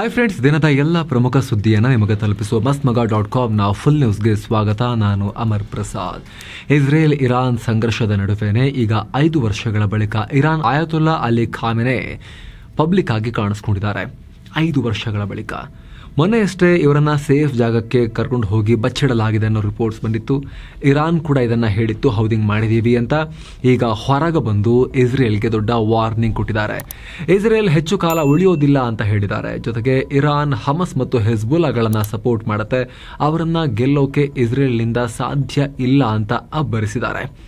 Hi friends ದಿನದ ಎಲ್ಲ ಪ್ರಮುಖ ಸುದ್ದಿಯನ್ನು ನಿಮಗೆ ತಲುಪಿಸುವ ಮಸ್ತ್ ಮಗ ಡಾಟ್ ಕಾಮ್ನ ಫುಲ್ ನ್ಯೂಸ್ಗೆ ಸ್ವಾಗತ. ನಾನು ಅಮರ್ ಪ್ರಸಾದ್. ಇಸ್ರೇಲ್ ಇರಾನ್ ಸಂಘರ್ಷದ ನಡುವೆನೇ ಈಗ ಐದು ವರ್ಷಗಳ ಬಳಿಕ Iran Ayatollah Ali Khamenei public ಆಗಿ ಕಾಣಿಸ್ಕೊಂಡಿದ್ದಾರೆ. ಐದು ವರ್ಷಗಳ ಬಳಿಕ. ಮೊನ್ನೆಯಷ್ಟೇ ಇವರನ್ನು ಸೇಫ್ ಜಾಗಕ್ಕೆ ಕರ್ಕೊಂಡು ಹೋಗಿ ಬಚ್ಚಿಡಲಾಗಿದೆ ಅನ್ನೋ ರಿಪೋರ್ಟ್ಸ್ ಬಂದಿತ್ತು. ಇರಾನ್ ಕೂಡ ಇದನ್ನು ಹೇಳಿತ್ತು ಹೌದಿಂಗ್ ಮಾಡಿದೀವಿ ಅಂತ. ಈಗ ಹೊರಗೆ ಬಂದು ಇಸ್ರೇಲ್ಗೆ ದೊಡ್ಡ ವಾರ್ನಿಂಗ್ ಕೊಟ್ಟಿದ್ದಾರೆ. ಇಸ್ರೇಲ್ ಹೆಚ್ಚು ಕಾಲ ಉಳಿಯೋದಿಲ್ಲ ಅಂತ ಹೇಳಿದ್ದಾರೆ. ಜೊತೆಗೆ ಇರಾನ್, ಹಮಸ್ ಮತ್ತು ಹೆಜ್ಬುಲಾಗಳನ್ನು ಸಪೋರ್ಟ್ ಮಾಡುತ್ತೆ. ಅವರನ್ನು ಗೆಲ್ಲೋಕೆ ಇಸ್ರೇಲ್ನಿಂದ ಸಾಧ್ಯ ಇಲ್ಲ ಅಂತ ಅಬ್ಬರಿಸಿದ್ದಾರೆ.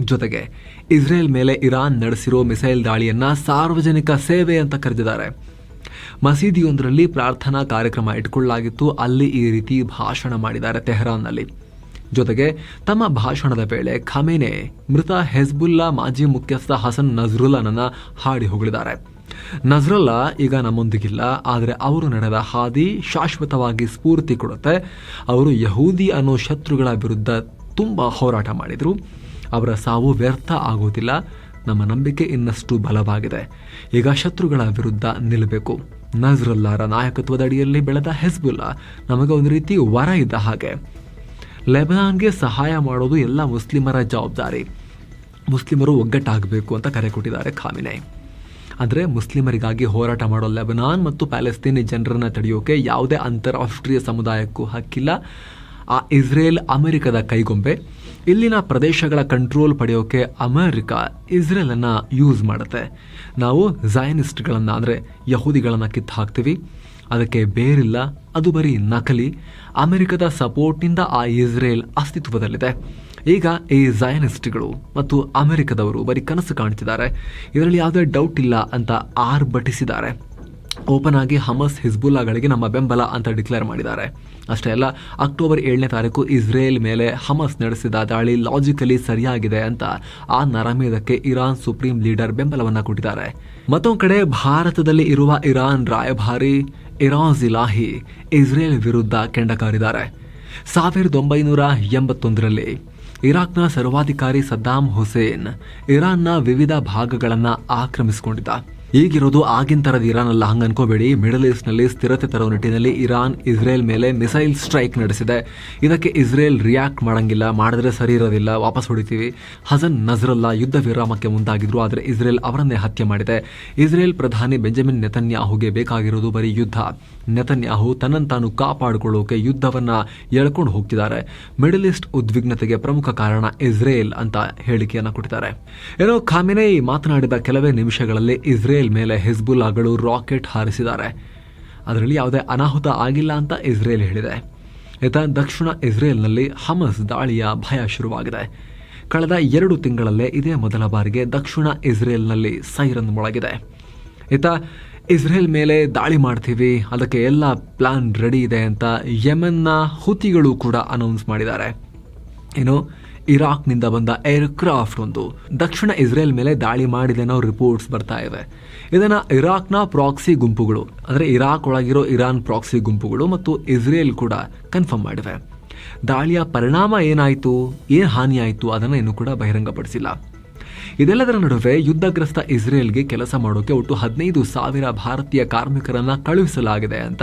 ಜೊತೆಗೆ ಇಸ್ರೇಲ್ ಮೇಲೆ ಇರಾನ್ ನಡೆಸಿರೋ ಮಿಸೈಲ್ ದಾಳಿಯನ್ನು ಸಾರ್ವಜನಿಕ ಸೇವೆ ಅಂತ ಕರೆದಿದ್ದಾರೆ. ಮಸೀದಿಯೊಂದರಲ್ಲಿ ಪ್ರಾರ್ಥನಾ ಕಾರ್ಯಕ್ರಮ ಇಟ್ಕೊಳ್ಳಲಾಗಿತ್ತು. ಅಲ್ಲಿ ಈ ರೀತಿ ಭಾಷಣ ಮಾಡಿದ್ದಾರೆ ತೆಹರಾನ್ನಲ್ಲಿ. ಜೊತೆಗೆ ತಮ್ಮ ಭಾಷಣದ ವೇಳೆ ಖಮೇನೆ ಮೃತ ಹೆಜ್ಬುಲ್ಲಾ ಮಾಜಿ ಮುಖ್ಯಸ್ಥ ಹಸನ್ ನಜ್ರುಲ್ಲಾನನ್ನ ಹಾಡಿ ಹೊಗಳಿದ್ದಾರೆ. ನಜ್ರಲ್ಲಾ ಈಗ ನಮ್ಮೊಂದಿಗಿಲ್ಲ, ಆದರೆ ಅವರು ನಡೆದ ಹಾದಿ ಶಾಶ್ವತವಾಗಿ ಸ್ಫೂರ್ತಿ ಕೊಡುತ್ತೆ. ಅವರು ಯಹೂದಿ ಅನ್ನೋ ಶತ್ರುಗಳ ವಿರುದ್ಧ ತುಂಬ ಹೋರಾಟ ಮಾಡಿದರು. ಅವರ ಸಾವು ವ್ಯರ್ಥ ಆಗೋದಿಲ್ಲ. ನಮ್ಮ ನಂಬಿಕೆ ಇನ್ನಷ್ಟು ಬಲವಾಗಿದೆ. ಈಗ ಶತ್ರುಗಳ ವಿರುದ್ಧ ನಿಲ್ಲಬೇಕು. ನಜ್ರಲ್ಲಾರ ನಾಯಕತ್ವದ ಅಡಿಯಲ್ಲಿ ಬೆಳೆದ ಹೆಸ್ಬುಲ್ಲಾ ನಮಗೆ ಒಂದು ರೀತಿ ವರ ಇದ್ದ ಹಾಗೆ. ಲೆಬನಾನ್ಗೆ ಸಹಾಯ ಮಾಡೋದು ಎಲ್ಲ ಮುಸ್ಲಿಮರ ಜವಾಬ್ದಾರಿ. ಮುಸ್ಲಿಮರು ಒಗ್ಗಟ್ಟಾಗಬೇಕು ಅಂತ ಕರೆ ಕೊಟ್ಟಿದ್ದಾರೆ ಖಾಮಿನೆ. ಅಂದರೆ ಮುಸ್ಲಿಮರಿಗಾಗಿ ಹೋರಾಟ ಮಾಡೋ ಲೆಬನಾನ್ ಮತ್ತು ಪ್ಯಾಲೆಸ್ತೀನಿ ಜನರನ್ನ ತಡೆಯೋಕೆ ಯಾವುದೇ ಅಂತಾರಾಷ್ಟ್ರೀಯ ಸಮುದಾಯಕ್ಕೂ ಹಕ್ಕಿಲ್ಲ. ಆ ಇಸ್ರೇಲ್ ಅಮೆರಿಕದ ಕೈಗೊಂಬೆ. ಇಲ್ಲಿನ ಪ್ರದೇಶಗಳ ಕಂಟ್ರೋಲ್ ಪಡೆಯೋಕೆ ಅಮೆರಿಕ, ಇಸ್ರೇಲನ್ನು ಯೂಸ್ ಮಾಡುತ್ತೆ. ನಾವು ಝೈನಿಸ್ಟ್ಗಳನ್ನು ಅಂದರೆ ಯಹೂದಿಗಳನ್ನು ಕಿತ್ತು ಹಾಕ್ತೀವಿ ಅದಕ್ಕೆ ಬೇರಿಲ್ಲ, ಅದು ಬರೀ ನಕಲಿ. ಅಮೆರಿಕದ ಸಪೋರ್ಟ್ನಿಂದ ಆ ಇಸ್ರೇಲ್ ಅಸ್ತಿತ್ವದಲ್ಲಿದೆ. ಈಗ ಈ ಝಯನಿಸ್ಟ್ಗಳು ಮತ್ತು ಅಮೆರಿಕದವರು ಬರೀ ಕನಸು ಕಾಣ್ತಿದ್ದಾರೆ. ಇದರಲ್ಲಿ ಯಾವುದೇ ಡೌಟ್ ಇಲ್ಲ ಅಂತ ಆರ್ಭಟಿಸಿದ್ದಾರೆ. ಓಪನ್ ಆಗಿ ಹಮಸ್ ಹಿಜ್ಬುಲ್ಲಾಗಳಿಗೆ ನಮ್ಮ ಬೆಂಬಲ ಅಂತ ಡಿಕ್ಲೇರ್ ಮಾಡಿದ್ದಾರೆ. ಅಷ್ಟೇ ಅಲ್ಲ, ಅಕ್ಟೋಬರ್ ಏಳನೇ ತಾರೀಕು ಇಸ್ರೇಲ್ ಮೇಲೆ ಹಮಸ್ ನಡೆಸಿದ ದಾಳಿ ಲಾಜಿಕಲಿ ಸರಿಯಾಗಿದೆ ಅಂತ ಆ ನರಮೇಧಕ್ಕೆ ಇರಾನ್ ಸುಪ್ರೀಂ ಲೀಡರ್ ಬೆಂಬಲವನ್ನ ಕೊಟ್ಟಿದ್ದಾರೆ. ಮತ್ತೊಂದು ಕಡೆ ಭಾರತದಲ್ಲಿ ಇರುವ ಇರಾನ್ ರಾಯಭಾರಿ ಇರಾನ್ ಇಲಾಹಿ ಇಸ್ರೇಲ್ ವಿರುದ್ಧ ಕೆಂಡಕಾರಿದ್ದಾರೆ. ಸಾವಿರದ ಒಂಬೈನೂರ ಎಂಬತ್ತೊಂದರಲ್ಲಿ ಇರಾಕ್ನ ಸರ್ವಾಧಿಕಾರಿ ಸದ್ದಾಂ ಹುಸೇನ್ ಇರಾನ್ನ ವಿವಿಧ ಭಾಗಗಳನ್ನು ಆಕ್ರಮಿಸಿಕೊಂಡಿದ್ದ. ಈಗಿರೋದು ಆಗಿನ ತರದ ಇರಾನ್ ಅಲ್ಲ ಹಂಗೆ ಅನ್ಕೋಬೇಡಿ. ಮಿಡಲ್ ಈಸ್ಟ್ನಲ್ಲಿ ಸ್ಥಿರತೆ ತರೋ ನಿಟ್ಟಿನಲ್ಲಿ ಇರಾನ್, ಇಸ್ರೇಲ್ ಮೇಲೆ ಮಿಸೈಲ್ ಸ್ಟ್ರೈಕ್ ನಡೆಸಿದೆ. ಇದಕ್ಕೆ ಇಸ್ರೇಲ್ ರಿಯಾಕ್ಟ್ ಮಾಡಂಗಿಲ್ಲ, ಮಾಡಿದ್ರೆ ಸರಿ ಇರೋದಿಲ್ಲ, ವಾಪಸ್ ಹೊಡಿತೀವಿ. ಹಸನ್ ನಜ್ರಲ್ಲ ಯುದ್ಧ ವಿರಾಮಕ್ಕೆ ಮುಂದಾಗಿದ್ರು, ಆದರೆ ಇಸ್ರೇಲ್ ಅವರನ್ನೇ ಹತ್ಯೆ ಮಾಡಿದೆ. ಇಸ್ರೇಲ್ ಪ್ರಧಾನಿ ಬೆಂಜಮಿನ್ ನೆತನ್ಯಾಹುಗೆ ಬೇಕಾಗಿರೋದು ಬರೀ ಯುದ್ಧ. ನೆತನ್ಯಾಹು ತನ್ನನ್ನು ತಾನು ಕಾಪಾಡಿಕೊಳ್ಳೋಕೆ ಯುದ್ಧವನ್ನ ಎಳ್ಕೊಂಡು ಹೋಗ್ತಿದ್ದಾರೆ. ಮಿಡಲ್ ಈಸ್ಟ್ ಉದ್ವಿಗ್ನತೆಗೆ ಪ್ರಮುಖ ಕಾರಣ ಇಸ್ರೇಲ್ ಅಂತ ಹೇಳಿಕೆಯನ್ನು ಕೊಟ್ಟಿದ್ದಾರೆ. ಏನೋ ಖಾಮಿನೈ, ಮಾತನಾಡಿದ ಕೆಲವೇ ನಿಮಿಷಗಳಲ್ಲಿ ಇಸ್ರೇಲ್ ಮೇಲೆ ಹಿಜ್ಬುಲ್ಲಾಗಳು ರಾಕೆಟ್ ಹಾರಿಸಿದ್ದಾರೆ. ಅದರಲ್ಲಿ ಯಾವುದೇ ಅನಾಹುತ ಆಗಿಲ್ಲ ಅಂತ ಇಸ್ರೇಲ್ ಹೇಳಿದೆ. ಇತ ದಕ್ಷಿಣ ಇಸ್ರೇಲ್ನಲ್ಲಿ ಹಮಸ್ ದಾಳಿಯ ಭಯ ಶುರುವಾಗಿದೆ. ಕಳೆದ ಎರಡು ತಿಂಗಳಲ್ಲೇ ಇದೇ ಮೊದಲ ಬಾರಿಗೆ ದಕ್ಷಿಣ ಇಸ್ರೇಲ್ನಲ್ಲಿ ಸೈರನ್ ಮೊಳಗಿದೆ. ಇತ ಇಸ್ರೇಲ್ ಮೇಲೆ ದಾಳಿ ಮಾಡ್ತೀವಿ, ಅದಕ್ಕೆ ಎಲ್ಲ ಪ್ಲಾನ್ ರೆಡಿ ಇದೆ ಅಂತ ಯೆಮೆನ್ನ ಹುತಿಗಳು ಕೂಡ ಅನೌನ್ಸ್ ಮಾಡಿದ್ದಾರೆ. ಏನು ಇರಾಕ್ನಿಂದ ಬಂದ ಏರ್ಕ್ರಾಫ್ಟ್ ಒಂದು. ದಕ್ಷಿಣ ಇಸ್ರೇಲ್ ಮೇಲೆ ದಾಳಿ ಮಾಡಿದೆ ಅನ್ನೋ ರಿಪೋರ್ಟ್ಸ್ ಬರ್ತಾ ಇವೆ. ಇದನ್ನ ಇರಾಕ್ನ ಪ್ರಾಕ್ಸಿ ಗುಂಪುಗಳು, ಅಂದರೆ ಇರಾಕ್ ಒಳಗಿರೋ ಇರಾನ್ ಪ್ರಾಕ್ಸಿ ಗುಂಪುಗಳು ಮತ್ತು ಇಸ್ರೇಲ್ ಕೂಡ ಕನ್ಫರ್ಮ್ ಮಾಡಿವೆ. ದಾಳಿಯ ಪರಿಣಾಮ ಏನಾಯಿತು, ಏನು ಹಾನಿಯಾಯಿತು ಅದನ್ನು ಇನ್ನೂ ಕೂಡ ಬಹಿರಂಗಪಡಿಸಿಲ್ಲ. ಇದೆಲ್ಲದರ ನಡುವೆ ಯುದ್ಧಗ್ರಸ್ತ ಇಸ್ರೇಲ್ಗೆ ಕೆಲಸ ಮಾಡೋಕೆ ಒಟ್ಟು ಹದಿನೈದು ಸಾವಿರ ಭಾರತೀಯ ಕಾರ್ಮಿಕರನ್ನ ಕಳುಹಿಸಲಾಗಿದೆ ಅಂತ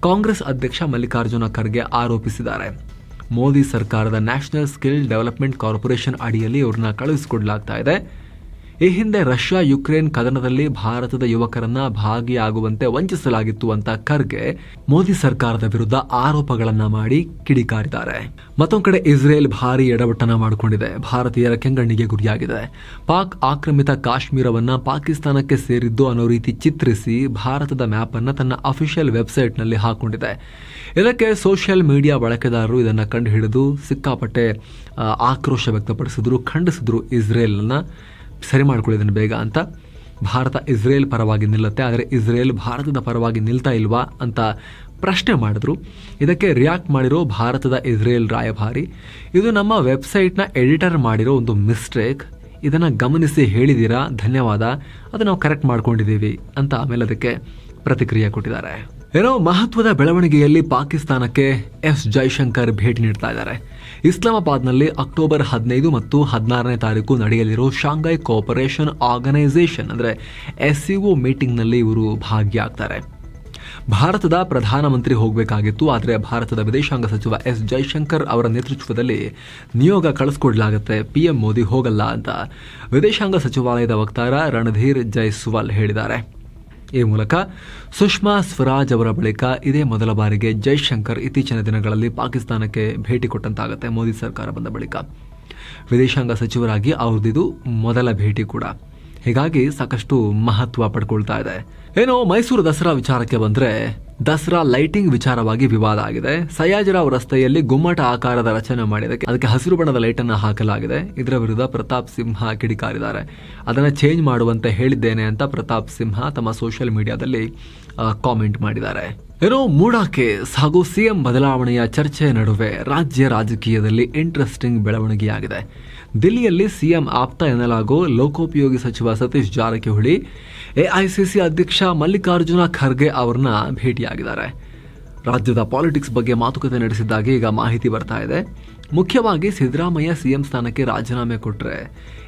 ಕಾಂಗ್ರೆಸ್ ಅಧ್ಯಕ್ಷ ಮಲ್ಲಿಕಾರ್ಜುನ ಖರ್ಗೆ ಆರೋಪಿಸಿದ್ದಾರೆ. ಮೋದಿ ಸರ್ಕಾರದ ನ್ಯಾಷನಲ್ ಸ್ಕಿಲ್ ಡೆವಲಪ್ಮೆಂಟ್ ಕಾರ್ಪೊರೇಷನ್ ಅಡಿಯಲ್ಲಿ ಇವ್ರನ್ನ ಕಳುಹಿಸಿಕೊಡ್ಲಾಗ್ತಾ ಇದೆ. ಈ ಹಿಂದೆ ರಷ್ಯಾ ಯುಕ್ರೇನ್ ಕದನದಲ್ಲಿ ಭಾರತದ ಯುವಕರನ್ನ ಭಾಗಿಯಾಗುವಂತೆ ವಂಚಿಸಲಾಗಿತ್ತು ಅಂತ ಖರ್ಗೆ ಮೋದಿ ಸರ್ಕಾರದ ವಿರುದ್ಧ ಆರೋಪಗಳನ್ನ ಮಾಡಿ ಕಿಡಿಕಾರಿದ್ದಾರೆ. ಮತ್ತೊಂದು ಕಡೆ ಇಸ್ರೇಲ್ ಭಾರಿ ಎಡವಟ್ಟನ ಮಾಡಿಕೊಂಡಿದೆ. ಭಾರತೀಯರ ಕೆಂಗಣ್ಣಿಗೆ ಗುರಿಯಾಗಿದೆ. ಪಾಕ್ ಆಕ್ರಮಿತ ಕಾಶ್ಮೀರವನ್ನ ಪಾಕಿಸ್ತಾನಕ್ಕೆ ಸೇರಿದ್ದು ಅನ್ನೋ ರೀತಿ ಚಿತ್ರಿಸಿ ಭಾರತದ ಮ್ಯಾಪ್ ಅನ್ನ ತನ್ನ ಅಫಿಷಿಯಲ್ ವೆಬ್ಸೈಟ್ನಲ್ಲಿ ಹಾಕೊಂಡಿದೆ. ಇದಕ್ಕೆ ಸೋಷಿಯಲ್ ಮೀಡಿಯಾ ಬಳಕೆದಾರರು ಇದನ್ನು ಕಂಡು ಹಿಡಿದು ಸಿಕ್ಕಾಪಟ್ಟೆ ಆಕ್ರೋಶ ವ್ಯಕ್ತಪಡಿಸಿದ್ರು, ಖಂಡಿಸಿದ್ರು ಇಸ್ರೇಲ್ನ ಸರಿ ಮಾಡ್ಕೊಳ್ಳಿದ್ದನ್ನು ಬೇಗ ಅಂತ ಭಾರತ ಇಸ್ರೇಲ್ ಪರವಾಗಿ ನಿಲ್ಲುತ್ತೆ. ಆದರೆ ಇಸ್ರೇಲ್ ಭಾರತದ ಪರವಾಗಿ ನಿಲ್ತಾ ಇಲ್ವಾ ಅಂತ ಪ್ರಶ್ನೆ ಮಾಡಿದ್ರು. ಇದಕ್ಕೆ ರಿಯಾಕ್ಟ್ ಮಾಡಿರೋ ಭಾರತದ ಇಸ್ರೇಲ್ ರಾಯಭಾರಿ. ಇದು ನಮ್ಮ ವೆಬ್ಸೈಟ್ನ ಎಡಿಟರ್ ಮಾಡಿರೋ ಒಂದು ಮಿಸ್ಟೇಕ್. ಇದನ್ನು ಗಮನಿಸಿ ಹೇಳಿದ್ದೀರಾ ಧನ್ಯವಾದ. ಅದು ನಾವು ಕರೆಕ್ಟ್ ಮಾಡ್ಕೊಂಡಿದ್ದೀವಿ ಅಂತ ಆಮೇಲೆ ಅದಕ್ಕೆ ಪ್ರತಿಕ್ರಿಯೆ ಕೊಟ್ಟಿದ್ದಾರೆ. ಏನೋ ಮಹತ್ವದ ಬೆಳವಣಿಗೆಯಲ್ಲಿ ಪಾಕಿಸ್ತಾನಕ್ಕೆ ಎಸ್ ಜೈಶಂಕರ್ ಭೇಟಿ ನೀಡ್ತಾ ಇದ್ದಾರೆ. ಇಸ್ಲಾಮಾಬಾದ್ನಲ್ಲಿ ಅಕ್ಟೋಬರ್ ಹದಿನೈದು ಮತ್ತು ಹದಿನಾರನೇ ತಾರೀಕು ನಡೆಯಲಿರೋ ಶಾಂಘೈ ಕೋಪರೇಷನ್ ಆರ್ಗನೈಸೇಷನ್ ಅಂದರೆ ಎಸ್ ಮೀಟಿಂಗ್ನಲ್ಲಿ ಇವರು ಭಾಗಿಯಾಗ್ತಾರೆ. ಭಾರತದ ಪ್ರಧಾನಮಂತ್ರಿ ಹೋಗಬೇಕಾಗಿತ್ತು, ಆದರೆ ಭಾರತದ ವಿದೇಶಾಂಗ ಸಚಿವ ಎಸ್ ಜೈಶಂಕರ್ ಅವರ ನೇತೃತ್ವದಲ್ಲಿ ನಿಯೋಗ ಕಳಿಸ್ಕೊಡ್ಲಾಗುತ್ತೆ ಪಿಎಂ ಮೋದಿ ಹೋಗಲ್ಲ ಅಂತ ವಿದೇಶಾಂಗ ಸಚಿವಾಲಯದ ವಕ್ತಾರ ರಣಧೀರ್ ಜೈಸ್ವಾಲ್ ಹೇಳಿದ್ದಾರೆ. ಈ ಮೂಲಕ ಸುಷ್ಮಾ ಸ್ವರಾಜ್ ಅವರ ಬಳಿಕ ಇದೇ ಮೊದಲ ಬಾರಿಗೆ ಜೈಶಂಕರ್ ಇತ್ತೀಚಿನ ದಿನಗಳಲ್ಲಿ ಪಾಕಿಸ್ತಾನಕ್ಕೆ ಭೇಟಿ ಕೊಟ್ಟಂತಾಗುತ್ತೆ ಮೋದಿ ಸರ್ಕಾರ ಬಂದ ಬಳಿಕ. ವಿದೇಶಾಂಗ ಸಚಿವರಾಗಿ ಅವ್ರದ್ದು ಮೊದಲ ಭೇಟಿ ಕೂಡ. ಹೀಗಾಗಿ ಸಾಕಷ್ಟು ಮಹತ್ವ ಪಡ್ಕೊಳ್ತಾ ಇದೆ. ಏನೋ ಮೈಸೂರು ದಸರಾ ವಿಚಾರಕ್ಕೆ ಬಂದ್ರೆ ದಸರಾ ಲೈಟಿಂಗ್ ವಿಚಾರವಾಗಿ ವಿವಾದ ಆಗಿದೆ. ಸಯಾಜಿರಾವ್ ರಸ್ತೆಯಲ್ಲಿ ಗುಮ್ಮಟ ಆಕಾರದ ರಚನೆ ಮಾಡಿದಕ್ಕೆ ಅದಕ್ಕೆ ಹಸಿರು ಬಣ್ಣದ ಲೈಟ್ ಅನ್ನು ಹಾಕಲಾಗಿದೆ. ಇದರ ವಿರುದ್ಧ ಪ್ರತಾಪ್ ಸಿಂಹ ಕಿಡಿಕಾರಿದ್ದಾರೆ. ಅದನ್ನ ಚೇಂಜ್ ಮಾಡುವಂತೆ ಹೇಳಿದ್ದೇನೆ ಅಂತ ಪ್ರತಾಪ್ ಸಿಂಹ ತಮ್ಮ ಸೋಷಿಯಲ್ ಮೀಡಿಯಾದಲ್ಲಿ ಕಾಮೆಂಟ್ ಮಾಡಿದ್ದಾರೆ. ಏನೋ ಮೂಡಾ ಕೇಸ್ ಹಾಗೂ ಸಿಎಂ ಬದಲಾವಣೆಯ ಚರ್ಚೆ ನಡುವೆ ರಾಜ್ಯ ರಾಜಕೀಯದಲ್ಲಿ ಇಂಟ್ರೆಸ್ಟಿಂಗ್ ಬೆಳವಣಿಗೆಯಾಗಿದೆ. ದಿಲ್ಲಿಯಲ್ಲಿ ಸಿಎಂ ಆಪ್ತ ಎನ್ನಲಾಗೋ ಲೋಕೋಪಯೋಗಿ ಸಚಿವ ಸತೀಶ್ ಜಾರಕಿಹೊಳಿ, ಎಐಸಿಸಿ ಅಧ್ಯಕ್ಷ ಮಲ್ಲಿಕಾರ್ಜುನ ಖರ್ಗೆ ಅವರನ್ನ ಭೇಟಿಯಾಗಿದ್ದಾರೆ. ರಾಜ್ಯದ ಪಾಲಿಟಿಕ್ಸ್ ಬಗ್ಗೆ ಮಾತುಕತೆ ನಡೆಸಿದ್ದಾಗಿ ಈಗ ಮಾಹಿತಿ ಬರ್ತಾ ಇದೆ. ಮುಖ್ಯವಾಗಿ ಸಿದ್ದರಾಮಯ್ಯ ಸಿಎಂ ಸ್ಥಾನಕ್ಕೆ ರಾಜೀನಾಮೆ ಕೊಟ್ಟರೆ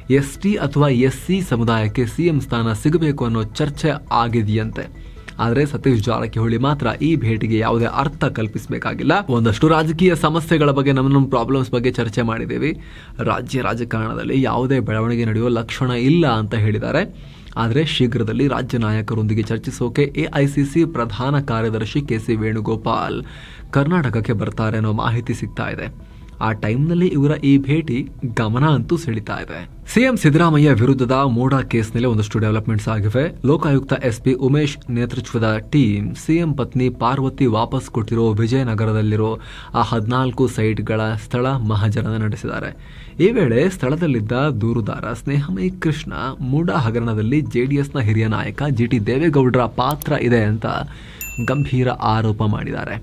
ಎಸ್ ಟಿ ಅಥವಾ ಎಸ್ ಸಿ ಸಮುದಾಯಕ್ಕೆ ಸಿಎಂ ಸ್ಥಾನ ಸಿಗಬೇಕು ಅನ್ನೋ ಚರ್ಚೆ ಆಗಿದೆಯಂತೆ. ಆದರೆ ಸತೀಶ್ ಜಾರಕಿಹೊಳಿ ಮಾತ್ರ ಈ ಭೇಟಿಗೆ ಯಾವುದೇ ಅರ್ಥ ಕಲ್ಪಿಸಬೇಕಾಗಿಲ್ಲ. ಒಂದಷ್ಟು ರಾಜಕೀಯ ಸಮಸ್ಯೆಗಳ ಬಗ್ಗೆ ನಮ್ಮ ನಮ್ಮ ಪ್ರಾಬ್ಲಮ್ಸ್ ಬಗ್ಗೆ ಚರ್ಚೆ ಮಾಡಿದ್ದೀವಿ. ರಾಜ್ಯ ರಾಜಕಾರಣದಲ್ಲಿ ಯಾವುದೇ ಬೆಳವಣಿಗೆ ನಡೆಯುವ ಲಕ್ಷಣ ಇಲ್ಲ ಅಂತ ಹೇಳಿದ್ದಾರೆ. ಆದರೆ ಶೀಘ್ರದಲ್ಲಿ ರಾಜ್ಯ ನಾಯಕರೊಂದಿಗೆ ಚರ್ಚಿಸೋಕೆ ಎಐಸಿಸಿ ಪ್ರಧಾನ ಕಾರ್ಯದರ್ಶಿ ಕೆ ಸಿ ವೇಣುಗೋಪಾಲ್ ಕರ್ನಾಟಕಕ್ಕೆ ಬರ್ತಾರೆ ಅನ್ನೋ ಮಾಹಿತಿ ಸಿಗ್ತಾ ಇದೆ. ಆ ಟೈಮ್ನಲ್ಲಿ ಇವರ ಈ ಭೇಟಿ ಗಮನ ಅಂತೂ ಸೆಳೀತಾ ಇದೆ. ಸಿಎಂ ಸಿದ್ದರಾಮಯ್ಯ ವಿರುದ್ಧದ ಮೋಡಾ ಕೇಸ್ನಲ್ಲಿ ಒಂದಷ್ಟು ಡೆವಲಪ್ಮೆಂಟ್ಸ್ ಆಗಿವೆ. ಲೋಕಾಯುಕ್ತ ಎಸ್ಪಿ ಉಮೇಶ್ ನೇತೃತ್ವದ ಟೀಮ್ ಸಿಎಂ ಪತ್ನಿ ಪಾರ್ವತಿ ವಾಪಸ್ ಕೊಟ್ಟಿರೋ ವಿಜಯನಗರದಲ್ಲಿರೋ ಆ ಹದಿನಾಲ್ಕು ಸೈಟ್ಗಳ ಸ್ಥಳ ಮಹಾಜನ ನಡೆಸಿದ್ದಾರೆ. ಈ ವೇಳೆ ಸ್ಥಳದಲ್ಲಿದ್ದ ದೂರುದಾರ ಸ್ನೇಹಮಯಿ ಕೃಷ್ಣ ಮೂಡಾ ಹಗರಣದಲ್ಲಿ ಜೆಡಿಎಸ್ನ ಹಿರಿಯ ನಾಯಕ ಜಿ ಟಿ ದೇವೇಗೌಡರ ಪಾತ್ರ ಇದೆ ಅಂತ ಗಂಭೀರ ಆರೋಪ ಮಾಡಿದ್ದಾರೆ.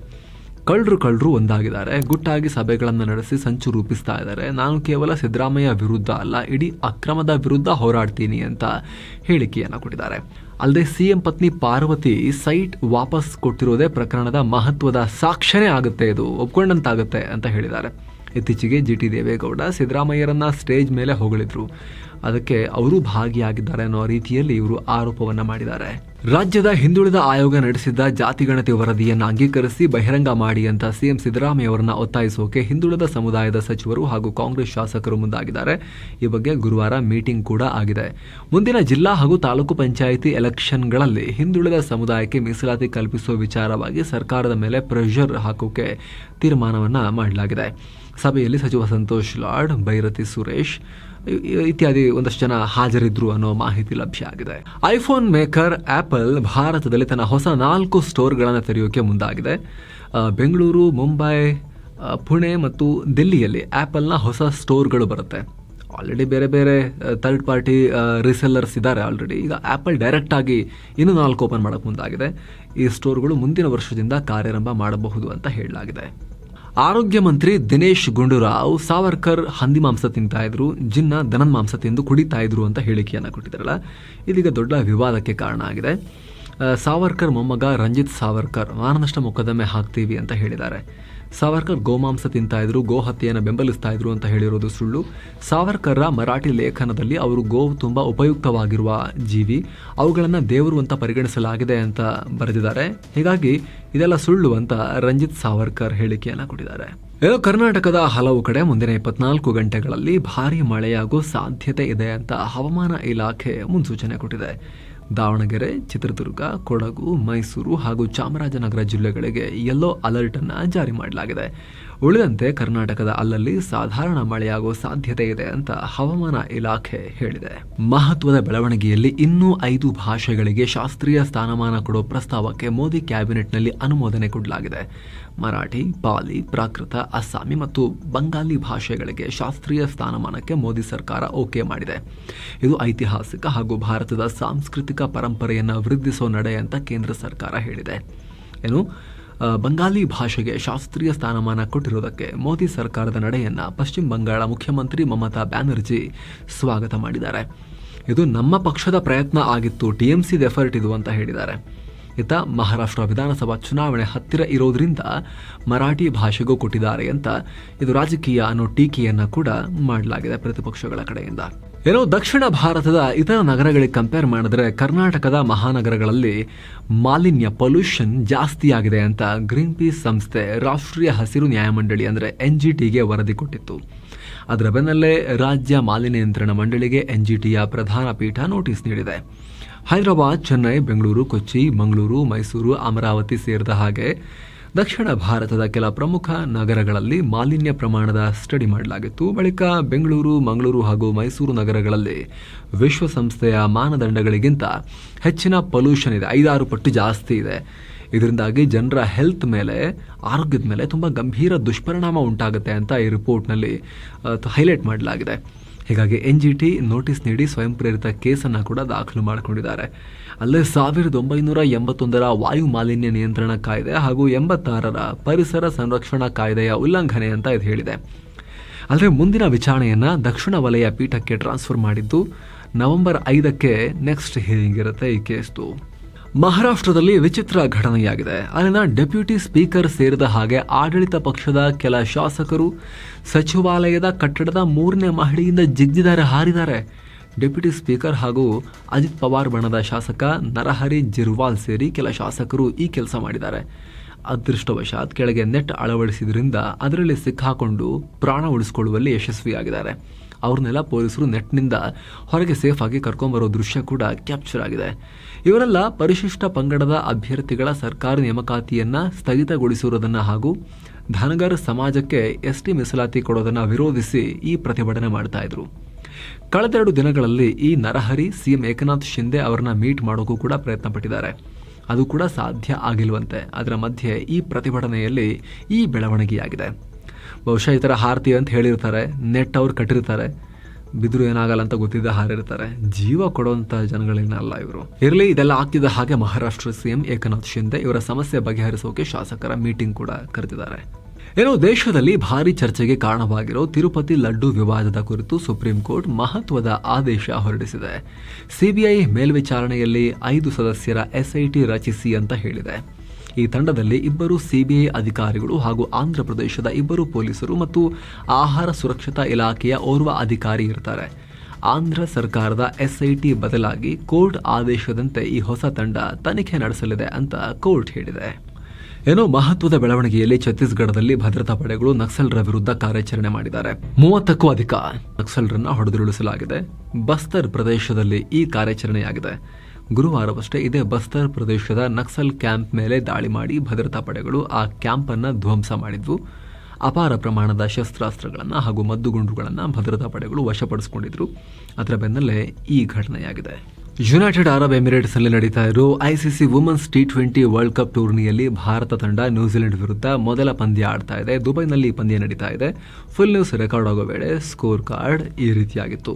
ಕಳ್ಳರು ಕಳ್ಳರು ಒಂದಾಗಿದ್ದಾರೆ. ಗುಟ್ಟಾಗಿ ಸಭೆಗಳನ್ನು ನಡೆಸಿ ಸಂಚು ರೂಪಿಸ್ತಾ ಇದ್ದಾರೆ. ನಾನು ಕೇವಲ ಸಿದ್ದರಾಮಯ್ಯ ವಿರುದ್ಧ ಅಲ್ಲ, ಇಡೀ ಅಕ್ರಮದ ವಿರುದ್ಧ ಹೋರಾಡ್ತೀನಿ ಅಂತ ಹೇಳಿಕೆಯನ್ನು ಕೊಟ್ಟಿದ್ದಾರೆ. ಅಲ್ಲದೆ ಸಿಎಂ ಪತ್ನಿ ಪಾರ್ವತಿ ಸೈಟ್ ವಾಪಸ್ ಕೊಟ್ಟಿರೋದೇ ಪ್ರಕರಣದ ಮಹತ್ವದ ಸಾಕ್ಷ್ಯನೇ ಆಗುತ್ತೆ ಇದು, ಒಪ್ಕೊಂಡಂತಾಗುತ್ತೆ ಅಂತ ಹೇಳಿದ್ದಾರೆ. ಇತ್ತೀಚೆಗೆ ಜಿ ಟಿ ದೇವೇಗೌಡ ಸಿದ್ದರಾಮಯ್ಯರನ್ನ ಸ್ಟೇಜ್ ಮೇಲೆ ಹೊಗಳಿದ್ರು. ಅದಕ್ಕೆ ಅವರು ಭಾಗಿಯಾಗಿದ್ದಾರೆ ಅನ್ನೋ ರೀತಿಯಲ್ಲಿ ಇವರು ಆರೋಪವನ್ನು ಮಾಡಿದ್ದಾರೆ. ರಾಜ್ಯದ ಹಿಂದುಳಿದ ಆಯೋಗ ನಡೆಸಿದ್ದ ಜಾತಿಗಣತಿ ವರದಿಯನ್ನು ಅಂಗೀಕರಿಸಿ ಬಹಿರಂಗ ಮಾಡಿ ಅಂತ ಸಿಎಂ ಸಿದ್ದರಾಮಯ್ಯ ಅವರನ್ನ ಒತ್ತಾಯಿಸೋಕೆ ಹಿಂದುಳಿದ ಸಮುದಾಯದ ಸಚಿವರು ಹಾಗೂ ಕಾಂಗ್ರೆಸ್ ಶಾಸಕರು ಮುಂದಾಗಿದ್ದಾರೆ. ಈ ಬಗ್ಗೆ ಗುರುವಾರ ಮೀಟಿಂಗ್ ಕೂಡ ಆಗಿದೆ. ಮುಂದಿನ ಜಿಲ್ಲಾ ಹಾಗೂ ತಾಲೂಕು ಪಂಚಾಯಿತಿ ಎಲೆಕ್ಷನ್ಗಳಲ್ಲಿ ಹಿಂದುಳಿದ ಸಮುದಾಯಕ್ಕೆ ಮೀಸಲಾತಿ ಕಲ್ಪಿಸುವ ವಿಚಾರವಾಗಿ ಸರ್ಕಾರದ ಮೇಲೆ ಪ್ರೆಷರ್ ಹಾಕೋಕೆ ತೀರ್ಮಾನವನ್ನು ಮಾಡಲಾಗಿದೆ. ಸಭೆಯಲ್ಲಿ ಸಚಿವ ಸಂತೋಷ್ ಲಾಡ್ ಭೈರತಿ ಸುರೇಶ್ ಇತ್ಯಾದಿ ಒಂದಷ್ಟು ಜನ ಹಾಜರಿದ್ರು ಅನ್ನೋ ಮಾಹಿತಿ ಲಭ್ಯ ಆಗಿದೆ. ಐಫೋನ್ ಮೇಕರ್ ಆಪಲ್ ಭಾರತದಲ್ಲಿ ತನ್ನ ಹೊಸ ನಾಲ್ಕು ಸ್ಟೋರ್ಗಳನ್ನು ತೆರೆಯೋಕೆ ಮುಂದಾಗಿದೆ. ಬೆಂಗಳೂರು, ಮುಂಬೈ ಪುಣೆ ಮತ್ತು ದಿಲ್ಲಿಯಲ್ಲಿ ಆ್ಯಪಲ್ನ ಹೊಸ ಸ್ಟೋರ್ಗಳು ಬರುತ್ತೆ. ಆಲ್ರೆಡಿ ಬೇರೆ ಬೇರೆ ಥರ್ಡ್ ಪಾರ್ಟಿ ರಿಸೆಲ್ಲರ್ಸ್ ಇದ್ದಾರೆ ಆಲ್ರೆಡಿ. ಈಗ ಆ್ಯಪಲ್ ಡೈರೆಕ್ಟ್ ಆಗಿ ಇನ್ನೂ ನಾಲ್ಕು ಓಪನ್ ಮಾಡೋಕ್ಕೆ ಮುಂದಾಗಿದೆ. ಈ ಸ್ಟೋರ್ಗಳು ಮುಂದಿನ ವರ್ಷದಿಂದ ಕಾರ್ಯಾರಂಭ ಮಾಡಬಹುದು ಅಂತ ಹೇಳಲಾಗಿದೆ. ಆರೋಗ್ಯ ಮಂತ್ರಿ ದಿನೇಶ್ ಗುಂಡೂರಾವ್ ಸಾವರ್ಕರ್ ಹಂದಿ ಮಾಂಸ ತಿಂತಾ ಇದ್ರು, ಜಿನ್ನ ದನದ ಮಾಂಸ ತಿಂದು ಕುಡಿತಾ ಇದ್ರು ಅಂತ ಹೇಳಿಕೆಯನ್ನು ಕೊಟ್ಟಿದ್ದಾರಲ್ಲ. ಇದೀಗ ದೊಡ್ಡ ವಿವಾದಕ್ಕೆ ಕಾರಣ ಆಗಿದೆ. ಸಾವರ್ಕರ್ ಮೊಮ್ಮಗ ರಂಜಿತ್ ಸಾವರ್ಕರ್ ಮಾನನಷ್ಟ ಮೊಕದ್ದಮೆ ಹಾಕ್ತೀವಿ ಅಂತ ಹೇಳಿದ್ದಾರೆ. ಸಾವರ್ಕರ್ ಗೋಮಾಂಸ ತಿಂತಾ ಇದ್ರು ಗೋ ಹತ್ಯೆಯನ್ನು ಬೆಂಬಲಿಸ್ತಾ ಇದ್ರು ಅಂತ ಹೇಳಿರೋದು ಸುಳ್ಳು. ಸಾವರ್ಕರ್ರ ಮರಾಠಿ ಲೇಖನದಲ್ಲಿ ಅವರು ಗೋವು ತುಂಬ ಉಪಯುಕ್ತವಾಗಿರುವ ಜೀವಿ. ಅವುಗಳನ್ನು ದೇವರು ಅಂತ ಪರಿಗಣಿಸಲಾಗಿದೆ ಅಂತ ಬರೆದಿದ್ದಾರೆ. ಹೀಗಾಗಿ ಇದೆಲ್ಲ ಸುಳ್ಳು ಅಂತ ರಂಜಿತ್ ಸಾವರ್ಕರ್ ಹೇಳಿಕೆಯನ್ನು ಕೊಟ್ಟಿದ್ದಾರೆ. ಏನೋ ಕರ್ನಾಟಕದ ಹಲವು ಕಡೆ ಮುಂದಿನ ಇಪ್ಪತ್ನಾಲ್ಕು ಗಂಟೆಗಳಲ್ಲಿ ಭಾರೀ ಮಳೆಯಾಗುವ ಸಾಧ್ಯತೆ ಇದೆ ಅಂತ ಹವಾಮಾನ ಇಲಾಖೆ ಮುನ್ಸೂಚನೆ ಕೊಟ್ಟಿದೆ. ದಾವಣಗೆರೆ ಚಿತ್ರದುರ್ಗ ಕೊಡಗು ಮೈಸೂರು ಹಾಗೂ ಚಾಮರಾಜನಗರ ಜಿಲ್ಲೆಗಳಿಗೆ ಯೆಲ್ಲೋ ಅಲರ್ಟ್ ಅನ್ನ ಜಾರಿ ಮಾಡಲಾಗಿದೆ. ಉಳಿದಂತೆ ಕರ್ನಾಟಕದ ಅಲ್ಲಲ್ಲಿ ಸಾಧಾರಣ ಮಳೆಯಾಗುವ ಸಾಧ್ಯತೆ ಇದೆ ಅಂತ ಹವಾಮಾನ ಇಲಾಖೆ ಹೇಳಿದೆ. ಮಹತ್ವದ ಬೆಳವಣಿಗೆಯಲ್ಲಿ ಇನ್ನೂ ಐದು ಭಾಷೆಗಳಿಗೆ ಶಾಸ್ತ್ರೀಯ ಸ್ಥಾನಮಾನ ಕೊಡೋ ಪ್ರಸ್ತಾವಕ್ಕೆ ಮೋದಿ ಕ್ಯಾಬಿನೆಟ್ನಲ್ಲಿ ಅನುಮೋದನೆ ಕೊಡಲಾಗಿದೆ. ಮರಾಠಿ, ಪಾಲಿ, ಪ್ರಾಕೃತ, ಅಸ್ಸಾಮಿ ಮತ್ತು ಬಂಗಾಲಿ ಭಾಷೆಗಳಿಗೆ ಶಾಸ್ತ್ರೀಯ ಸ್ಥಾನಮಾನಕ್ಕೆ ಮೋದಿ ಸರ್ಕಾರ ಓಕೆ ಮಾಡಿದೆ. ಇದು ಐತಿಹಾಸಿಕ ಹಾಗೂ ಭಾರತದ ಸಾಂಸ್ಕೃತಿಕ ಪರಂಪರೆಯನ್ನು ವೃದ್ಧಿಸೋ ನಡೆ ಅಂತ ಕೇಂದ್ರ ಸರ್ಕಾರ ಹೇಳಿದೆ. ಏನು? ಬಂಗಾಲಿ ಭಾಷೆಗೆ ಶಾಸ್ತ್ರೀಯ ಸ್ಥಾನಮಾನ ಕೊಟ್ಟಿರುವುದಕ್ಕೆ ಮೋದಿ ಸರ್ಕಾರದ ನಡೆಯನ್ನು ಪಶ್ಚಿಮ ಬಂಗಾಳ ಮುಖ್ಯಮಂತ್ರಿ ಮಮತಾ ಬ್ಯಾನರ್ಜಿ ಸ್ವಾಗತ ಮಾಡಿದ್ದಾರೆ. ಇದು ನಮ್ಮ ಪಕ್ಷದ ಪ್ರಯತ್ನ ಆಗಿತ್ತು ಟಿ ಎಂ ಸಿ ಎಫರ್ಟ್ ಇದು ಅಂತ ಹೇಳಿದ್ದಾರೆ. ಇತ್ತ ಮಹಾರಾಷ್ಟ್ರ ವಿಧಾನಸಭಾ ಚುನಾವಣೆ ಹತ್ತಿರ ಇರೋದ್ರಿಂದ ಮರಾಠಿ ಭಾಷೆಗೂ ಕೊಟ್ಟಿದ್ದಾರೆ ಅಂತ ಇದು ರಾಜಕೀಯ ಅನ್ನೋ ಟೀಕೆಯನ್ನು ಕೂಡ ಮಾಡಲಾಗಿದೆ ಪ್ರತಿಪಕ್ಷಗಳ ಕಡೆಯಿಂದ. ಏನೋ ದಕ್ಷಿಣ ಭಾರತದ ಇತರ ನಗರಗಳಿಗೆ ಕಂಪೇರ್ ಮಾಡಿದ್ರೆ ಕರ್ನಾಟಕದ ಮಹಾನಗರಗಳಲ್ಲಿ ಮಾಲಿನ್ಯ ಪೊಲ್ಯೂಷನ್ ಜಾಸ್ತಿ ಆಗಿದೆ ಅಂತ ಗ್ರೀನ್ ಪೀಸ್ ಸಂಸ್ಥೆ ರಾಷ್ಟ್ರೀಯ ಹಸಿರು ನ್ಯಾಯಮಂಡಳಿ ಅಂದರೆ ಎನ್ ಜಿ ಟಿಗೆ ವರದಿ ಕೊಟ್ಟಿತ್ತು. ಅದರ ಬೆನ್ನಲ್ಲೇ ರಾಜ್ಯ ಮಾಲಿನ್ಯ ನಿಯಂತ್ರಣ ಮಂಡಳಿಗೆ ಎನ್ ಜಿ ಟಿಯ ಪ್ರಧಾನ ಪೀಠ ನೋಟಿಸ್ ನೀಡಿದೆ. ಹೈದರಾಬಾದ್, ಚೆನ್ನೈ, ಬೆಂಗಳೂರು, ಕೊಚ್ಚಿ, ಮಂಗಳೂರು, ಮೈಸೂರು, ಅಮರಾವತಿ ಸೇರಿದ ಹಾಗೆ ದಕ್ಷಿಣ ಭಾರತದ ಕೆಲ ಪ್ರಮುಖ ನಗರಗಳಲ್ಲಿ ಮಾಲಿನ್ಯ ಪ್ರಮಾಣದ ಸ್ಟಡಿ ಮಾಡಲಾಗಿತ್ತು. ಬಳಿಕ ಬೆಂಗಳೂರು, ಮಂಗಳೂರು ಹಾಗೂ ಮೈಸೂರು ನಗರಗಳಲ್ಲಿ ವಿಶ್ವಸಂಸ್ಥೆಯ ಮಾನದಂಡಗಳಿಗಿಂತ ಹೆಚ್ಚಿನ ಪೊಲ್ಯೂಷನ್ ಇದೆ. ಐದಾರು ಪಟ್ಟು ಜಾಸ್ತಿ ಇದೆ. ಇದರಿಂದಾಗಿ ಜನರ ಹೆಲ್ತ್ ಮೇಲೆ, ಆರೋಗ್ಯದ ಮೇಲೆ ತುಂಬ ಗಂಭೀರ ದುಷ್ಪರಿಣಾಮ ಉಂಟಾಗುತ್ತೆ ಅಂತ ಈ ರಿಪೋರ್ಟ್ನಲ್ಲಿ ಹೈಲೈಟ್ ಮಾಡಲಾಗಿದೆ. ಹೀಗಾಗಿ ಎನ್ ಜಿ ಟಿ ನೋಟಿಸ್ ನೀಡಿ ಸ್ವಯಂ ಪ್ರೇರಿತ ಕೇಸನ್ನು ಕೂಡ ದಾಖಲು ಮಾಡಿಕೊಂಡಿದ್ದಾರೆ. ಅಲ್ಲೇ ಸಾವಿರದ ಒಂಬೈನೂರ ಎಂಬತ್ತೊಂದರ ವಾಯು ಮಾಲಿನ್ಯ ನಿಯಂತ್ರಣ ಕಾಯ್ದೆ ಹಾಗೂ ಎಂಬತ್ತಾರರ ಪರಿಸರ ಸಂರಕ್ಷಣಾ ಕಾಯ್ದೆಯ ಉಲ್ಲಂಘನೆ ಅಂತ ಇದು ಹೇಳಿದೆ. ಆದರೆ ಮುಂದಿನ ವಿಚಾರಣೆಯನ್ನು ದಕ್ಷಿಣ ವಲಯ ಪೀಠಕ್ಕೆ ಟ್ರಾನ್ಸ್ಫರ್ ಮಾಡಿದ್ದು ನವೆಂಬರ್ ಐದಕ್ಕೆ ನೆಕ್ಸ್ಟ್ ಹಿಯರಿಂಗ್ ಇರುತ್ತೆ ಈ ಕೇಸ್ದು. ಮಹಾರಾಷ್ಟ್ರದಲ್ಲಿ ವಿಚಿತ್ರ ಘಟನೆಯಾಗಿದೆ. ಅಲ್ಲಿನ ಡೆಪ್ಯೂಟಿ ಸ್ಪೀಕರ್ ಸೇರಿದ ಹಾಗೆ ಆಡಳಿತ ಪಕ್ಷದ ಕೆಲ ಶಾಸಕರು ಸಚಿವಾಲಯದ ಕಟ್ಟಡದ ಮೂರನೇ ಮಹಡಿಯಿಂದ ಜಿಗ್ಗಿದ್ದಾರೆ ಹಾರಿದ್ದಾರೆ. ಡೆಪ್ಯೂಟಿ ಸ್ಪೀಕರ್ ಹಾಗೂ ಅಜಿತ್ ಪವಾರ್ ಬಣದ ಶಾಸಕ ನರಹರಿ ಜಿರ್ವಾಲ್ ಸೇರಿ ಕೆಲ ಶಾಸಕರು ಈ ಕೆಲಸ ಮಾಡಿದ್ದಾರೆ. ಅದೃಷ್ಟವಶಾತ್ ಕೆಳಗೆ ನೆಟ್ ಅಳವಡಿಸಿದ್ರಿಂದ ಅದರಲ್ಲಿ ಸಿಕ್ಕಾಕೊಂಡು ಪ್ರಾಣ ಉಳಿಸಿಕೊಳ್ಳುವಲ್ಲಿ ಯಶಸ್ವಿಯಾಗಿದ್ದಾರೆ. ಅವ್ರನ್ನೆಲ್ಲ ಪೊಲೀಸರು ನೆಟ್ನಿಂದ ಹೊರಗೆ ಸೇಫ್ ಆಗಿ ಕರ್ಕೊಂಬರೋ ದೃಶ್ಯ ಕೂಡ ಕ್ಯಾಪ್ಚರ್ ಆಗಿದೆ. ಇವರೆಲ್ಲ ಪರಿಶಿಷ್ಟ ಪಂಗಡದ ಅಭ್ಯರ್ಥಿಗಳ ಸರ್ಕಾರಿ ನೇಮಕಾತಿಯನ್ನ ಸ್ಥಗಿತಗೊಳಿಸಿರೋದನ್ನು ಹಾಗೂ ಧನಗರ್ ಸಮಾಜಕ್ಕೆ ಎಸ್ಟಿ ಮೀಸಲಾತಿ ಕೊಡೋದನ್ನು ವಿರೋಧಿಸಿ ಈ ಪ್ರತಿಭಟನೆ ಮಾಡ್ತಾ ಇದ್ರು. ಕಳೆದೆರಡು ದಿನಗಳಲ್ಲಿ ಈ ನರಹರಿ ಸಿಎಂ ಏಕನಾಥ್ ಶಿಂದೆ ಅವರನ್ನ ಮೀಟ್ ಮಾಡೋಕ್ಕೂ ಕೂಡ ಪ್ರಯತ್ನ ಪಟ್ಟಿದ್ದಾರೆ ಅದು ಕೂಡ ಸಾಧ್ಯ ಆಗಿಲ್ವಂತೆ. ಅದರ ಮಧ್ಯೆ ಈ ಪ್ರತಿಭಟನೆಯಲ್ಲಿ ಈ ಬೆಳವಣಿಗೆಯಾಗಿದೆ. ಬಹುಶಃ ಈ ಥರ ಹಾರ್ತಿ ಅಂತ ಹೇಳಿರ್ತಾರೆ, ನೆಟ್ ಅವ್ರು ಕಟ್ಟಿರ್ತಾರೆ. ಬಿದ್ರು ಏನಾಗಲ್ಲ ಅಂತ ಗೊತ್ತಿದ್ದ ಹಾರಿರ್ತಾರೆ. ಜೀವ ಕೊಡುವಂತ ಜನಗಳೇನಲ್ಲ ಇವರು. ಇರಲಿ, ಇದೆಲ್ಲ ಆಗ್ತಿದ್ದ ಹಾಗೆ ಮಹಾರಾಷ್ಟ್ರ ಸಿಎಂ ಏಕನಾಥ್ ಶಿಂದೆ ಇವರ ಸಮಸ್ಯೆ ಬಗೆಹರಿಸೋಕೆ ಶಾಸಕರ ಮೀಟಿಂಗ್ ಕೂಡ ಕರೆದಿದ್ದಾರೆ. ಏನೋ ದೇಶದಲ್ಲಿ ಭಾರಿ ಚರ್ಚೆಗೆ ಕಾರಣವಾಗಿರೋ ತಿರುಪತಿ ಲಡ್ಡು ವಿವಾದದ ಕುರಿತು ಸುಪ್ರೀಂ ಕೋರ್ಟ್ ಮಹತ್ವದ ಆದೇಶ ಹೊರಡಿಸಿದೆ. ಸಿಬಿಐ ಮೇಲ್ವಿಚಾರಣೆಯಲ್ಲಿ ಐದು ಸದಸ್ಯರ ಎಸ್ಐಟಿ ರಚಿಸಿ ಅಂತ ಹೇಳಿದೆ. ಈ ತಂಡದಲ್ಲಿ ಇಬ್ಬರು ಸಿಬಿಐ ಅಧಿಕಾರಿಗಳು ಹಾಗೂ ಆಂಧ್ರ ಪ್ರದೇಶದ ಇಬ್ಬರು ಪೊಲೀಸರು ಮತ್ತು ಆಹಾರ ಸುರಕ್ಷತಾ ಇಲಾಖೆಯ ಓರ್ವ ಅಧಿಕಾರಿ ಇರ್ತಾರೆ. ಆಂಧ್ರ ಸರ್ಕಾರದ ಎಸ್ಐಟಿ ಬದಲಾಗಿ ಕೋರ್ಟ್ ಆದೇಶದಂತೆ ಈ ಹೊಸ ತಂಡ ತನಿಖೆ ನಡೆಸಲಿದೆ ಅಂತ ಕೋರ್ಟ್ ಹೇಳಿದೆ. ಏನೋ ಮಹತ್ವದ ಬೆಳವಣಿಗೆಯಲ್ಲಿ ಛತ್ತೀಸ್ಗಢದಲ್ಲಿ ಭದ್ರತಾ ಪಡೆಗಳು ನಕ್ಸಲರ ವಿರುದ್ಧ ಕಾರ್ಯಾಚರಣೆ ಮಾಡಿದ್ದಾರೆ. ಮೂವತ್ತಕ್ಕೂ ಅಧಿಕ ನಕ್ಸಲರನ್ನ ಹೊಡೆದುರುಳಿಸಲಾಗಿದೆ. ಬಸ್ತರ್ ಪ್ರದೇಶದಲ್ಲಿ ಈ ಕಾರ್ಯಾಚರಣೆಯಾಗಿದೆ. ಗುರುವಾರವಷ್ಟೇ ಇದೇ ಬಸ್ತರ್ ಪ್ರದೇಶದ ನಕ್ಸಲ್ ಕ್ಯಾಂಪ್ ಮೇಲೆ ದಾಳಿ ಮಾಡಿ ಭದ್ರತಾ ಪಡೆಗಳು ಆ ಕ್ಯಾಂಪ್ ಅನ್ನ ಧ್ವಂಸ ಮಾಡಿದ್ವು. ಅಪಾರ ಪ್ರಮಾಣದ ಶಸ್ತ್ರಾಸ್ತ್ರಗಳನ್ನು ಹಾಗೂ ಮದ್ದುಗುಂಡುಗಳನ್ನು ಭದ್ರತಾ ಪಡೆಗಳು ವಶಪಡಿಸಿಕೊಂಡಿದ್ರು. ಅದರ ಬೆನ್ನಲ್ಲೇ ಈ ಘಟನೆಯಾಗಿದೆ. ಯುನೈಟೆಡ್ ಅರಬ್ ಎಮಿರೇಟ್ಸ್ನಲ್ಲಿ ನಡೀತಾ ಇರೋ ICC women's T twenty world cup ಟೂರ್ನಿಯಲ್ಲಿ ಭಾರತ ತಂಡ ನ್ಯೂಜಿಲೆಂಡ್ ವಿರುದ್ಧ ಮೊದಲ ಪಂದ್ಯ ಆಡ್ತಾ ಇದೆ. ದುಬೈನಲ್ಲಿ ಪಂದ್ಯ ನಡೀತಾ ಇದೆ. ಫುಲ್ ನ್ಯೂಸ್ ರೆಕಾರ್ಡ್ ಆಗೋ ವೇಳೆ ಸ್ಕೋರ್ ಕಾರ್ಡ್ ಈ ರೀತಿಯಾಗಿತ್ತು.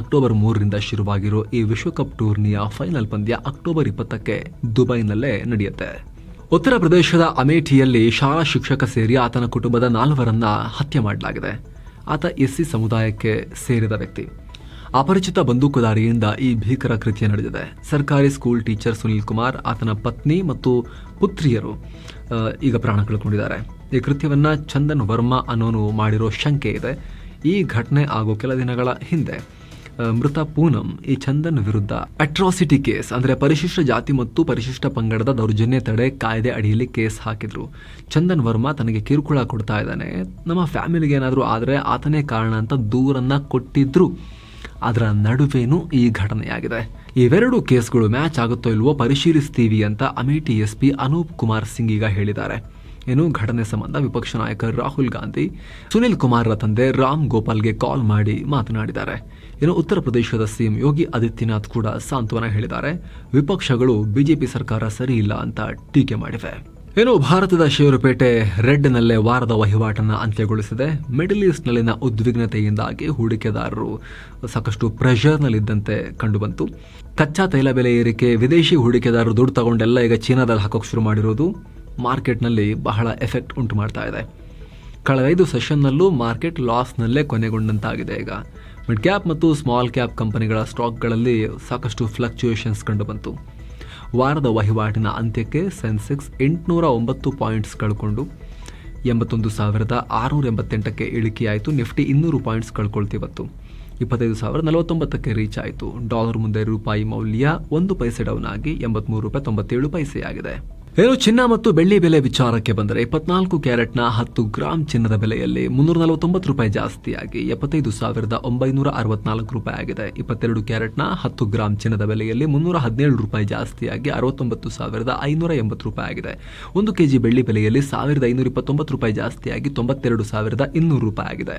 ಅಕ್ಟೋಬರ್ ಮೂರರಿಂದ ಶುರುವಾಗಿರೋ ಈ ವಿಶ್ವಕಪ್ ಟೂರ್ನಿಯ ಫೈನಲ್ ಪಂದ್ಯ ಅಕ್ಟೋಬರ್ ಇಪ್ಪತ್ತಕ್ಕೆ ದುಬೈನಲ್ಲೇ ನಡೆಯುತ್ತೆ. ಉತ್ತರ ಪ್ರದೇಶದ ಅಮೇಠಿಯಲ್ಲಿ ಶಾಲಾ ಶಿಕ್ಷಕ ಸೇರಿ ಆತನ ಕುಟುಂಬದ ನಾಲ್ವರನ್ನ ಹತ್ಯೆ ಮಾಡಲಾಗಿದೆ. ಆತ ಎಸ್ಸಿ ಸಮುದಾಯಕ್ಕೆ ಸೇರಿದ ವ್ಯಕ್ತಿ. ಅಪರಿಚಿತ ಬಂದೂಕುದಾರಿಯಿಂದ ಈ ಭೀಕರ ಕೃತ್ಯ ನಡೆದಿದೆ. ಸರ್ಕಾರಿ ಸ್ಕೂಲ್ ಟೀಚರ್ ಸುನಿಲ್ ಕುಮಾರ್, ಆತನ ಪತ್ನಿ ಮತ್ತು ಪುತ್ರಿಯರು ಈಗ ಪ್ರಾಣ ಕಳ್ಕೊಂಡಿದ್ದಾರೆ. ಈ ಕೃತ್ಯವನ್ನ ಚಂದನ್ ವರ್ಮಾ ಅನ್ನೋನು ಮಾಡಿರೋ ಶಂಕೆ ಇದೆ. ಈ ಘಟನೆ ಆಗೋ ಕೆಲ ದಿನಗಳ ಹಿಂದೆ ಮೃತ ಪೂನಂ ಈ ಚಂದನ್ ವಿರುದ್ಧ ಅಟ್ರಾಸಿಟಿ ಕೇಸ್ ಅಂದ್ರೆ ಪರಿಶಿಷ್ಟ ಜಾತಿ ಮತ್ತು ಪರಿಶಿಷ್ಟ ಪಂಗಡದ ದೌರ್ಜನ್ಯ ತಡೆ ಕಾಯ್ದೆ ಅಡಿಯಲ್ಲಿ ಕೇಸ್ ಹಾಕಿದ್ರು. ಚಂದನ್ ವರ್ಮಾ ತನಗೆ ಕಿರುಕುಳ ಕೊಡ್ತಾ ಇದ್ದಾನೆ. ನಮ್ಮ ಫ್ಯಾಮಿಲಿಗೆ ಏನಾದರೂ ಆದರೆ ಆತನೇ ಕಾರಣ ಅಂತ ದೂರನ್ನ ಕೊಟ್ಟಿದ್ರು. ಅದರ ನಡುವೆನೂ ಈ ಘಟನೆಯಾಗಿದೆ. ಇವೆರಡು ಕೇಸ್ಗಳು ಮ್ಯಾಚ್ ಆಗುತ್ತೋ ಇಲ್ವೋ ಪರಿಶೀಲಿಸ್ತೀವಿ ಅಂತ ಅಮೇಠಿ ಎಸ್ಪಿ ಅನೂಪ್ ಕುಮಾರ್ ಸಿಂಗ್ ಈಗ ಹೇಳಿದ್ದಾರೆ. ಏನು ಘಟನೆ ಸಂಬಂಧ ವಿಪಕ್ಷ ನಾಯಕ ರಾಹುಲ್ ಗಾಂಧಿ, ಸುನಿಲ್ ಕುಮಾರ್ರ ತಂದೆ ರಾಮ್ ಗೋಪಾಲ್ಗೆ ಕಾಲ್ ಮಾಡಿ ಮಾತನಾಡಿದ್ದಾರೆ. ಇನ್ನು ಉತ್ತರ ಪ್ರದೇಶದ ಸಿಎಂ ಯೋಗಿ ಆದಿತ್ಯನಾಥ್ ಕೂಡ ಸಾಂತ್ವನ ಹೇಳಿದ್ದಾರೆ. ವಿಪಕ್ಷಗಳು ಬಿಜೆಪಿ ಸರ್ಕಾರ ಸರಿಯಿಲ್ಲ ಅಂತ ಟೀಕೆ ಮಾಡಿವೆ. ಏನು ಭಾರತದ ಷೇರುಪೇಟೆ ರೆಡ್ನಲ್ಲೇ ವಾರದ ವಹಿವಾಟನ್ನು ಅಂತ್ಯಗೊಳಿಸಿದೆ. ಮಿಡಲ್ ಈಸ್ಟ್ನಲ್ಲಿನ ಉದ್ವಿಗ್ನತೆಯಿಂದಾಗಿ ಹೂಡಿಕೆದಾರರು ಸಾಕಷ್ಟು ಪ್ರೆಷರ್ನಲ್ಲಿದ್ದಂತೆ ಕಂಡುಬಂತು. ಕಚ್ಚಾ ತೈಲ ಬೆಲೆ ಏರಿಕೆ, ವಿದೇಶಿ ಹೂಡಿಕೆದಾರರು ದುಡ್ಡು ತಗೊಂಡೆಲ್ಲ ಈಗ ಚೀನಾದಲ್ಲಿ ಹಾಕೋಕೆ ಶುರು ಮಾಡಿರೋದು ಮಾರ್ಕೆಟ್ನಲ್ಲಿ ಬಹಳ ಎಫೆಕ್ಟ್ ಉಂಟು ಮಾಡ್ತಾ ಇದೆ. ಕಳೆದ ಐದು ಸೆಷನ್ನಲ್ಲೂ ಮಾರ್ಕೆಟ್ ಲಾಸ್ನಲ್ಲೇ ಕೊನೆಗೊಂಡಂತಾಗಿದೆ ಈಗ. ಮಿಡ್ ಕ್ಯಾಪ್ ಮತ್ತು ಸ್ಮಾಲ್ ಕ್ಯಾಪ್ ಕಂಪನಿಗಳ ಸ್ಟಾಕ್ಗಳಲ್ಲಿ ಸಾಕಷ್ಟು ಫ್ಲಕ್ಚುಯೇಷನ್ಸ್ ಕಂಡುಬಂತು. ವಾರದ ವಹಿವಾಟಿನ ಅಂತ್ಯಕ್ಕೆ ಸೆನ್ಸೆಕ್ಸ್ ಎಂಟುನೂರ ಒಂಬತ್ತು ಪಾಯಿಂಟ್ಸ್ ಕಳ್ಕೊಂಡು ಎಂಬತ್ತೊಂದು ಸಾವಿರದ ಆರುನೂರ ಎಂಬತ್ತೆಂಟಕ್ಕೆ ಇಳಿಕೆಯಾಯಿತು. ನಿಫ್ಟಿ ಇನ್ನೂರು ಪಾಯಿಂಟ್ಸ್ ಕಳ್ಕೊಳ್ತಿವತ್ತು. ಇಪ್ಪತ್ತೈದು ಸಾವಿರ ನಲವತ್ತೊಂಬತ್ತಕ್ಕೆ ರೀಚ್ ಆಯಿತು. ಡಾಲರ್ ಮುಂದೆ ರೂಪಾಯಿ ಮೌಲ್ಯ ಒಂದು ಪೈಸೆ ಡೌನ್ ಆಗಿ ಎಂಬತ್ತ್ಮೂರು ರೂಪಾಯಿ ತೊಂಬತ್ತೇಳು ಪೈಸೆಯಾಗಿದೆ. ಏನು ಚಿನ್ನ ಮತ್ತು ಬೆಳ್ಳಿ ಬೆಲೆ ವಿಚಾರಕ್ಕೆ ಬಂದರೆ ಇಪ್ಪತ್ನಾಲ್ಕು ಕ್ಯಾರೆಟ್ನ ಹತ್ತು ಗ್ರಾಂ ಚಿನ್ನದ ಬೆಲೆಯಲ್ಲಿ ಮುನ್ನೂರ ನಲವತ್ತೊಂಬತ್ತು ರೂಪಾಯಿ ಜಾಸ್ತಿಯಾಗಿ ಎಪ್ಪತ್ತೈದು ಸಾವಿರದ ಒಂಬೈನೂರ ಅರವತ್ನಾಲ್ಕು ರೂಪಾಯಿ ಆಗಿದೆ. ಇಪ್ಪತ್ತೆರಡು ಕ್ಯಾರೆಟ್ನ ಹತ್ತು ಗ್ರಾಂ ಚಿನ್ನದ ಬೆಲೆಯಲ್ಲಿ ಮುನ್ನೂರ ಹದಿನೇಳು ರೂಪಾಯಿ ಜಾಸ್ತಿಯಾಗಿ ಅರವತ್ತೊಂಬತ್ತು ಸಾವಿರದ ಐನೂರ ಎಂಬತ್ತು ರೂಪಾಯಿ ಆಗಿದೆ. ಒಂದು ಕೆಜಿ ಬೆಳ್ಳಿ ಬೆಲೆಯಲ್ಲಿ ಸಾವಿರದ ಐನೂರ ಇಪ್ಪತ್ತೊಂಬತ್ತು ರೂಪಾಯಿ ಜಾಸ್ತಿಯಾಗಿ ತೊಂಬತ್ತೆರಡು ಸಾವಿರದ ಇನ್ನೂರು ರೂಪಾಯಿ ಆಗಿದೆ.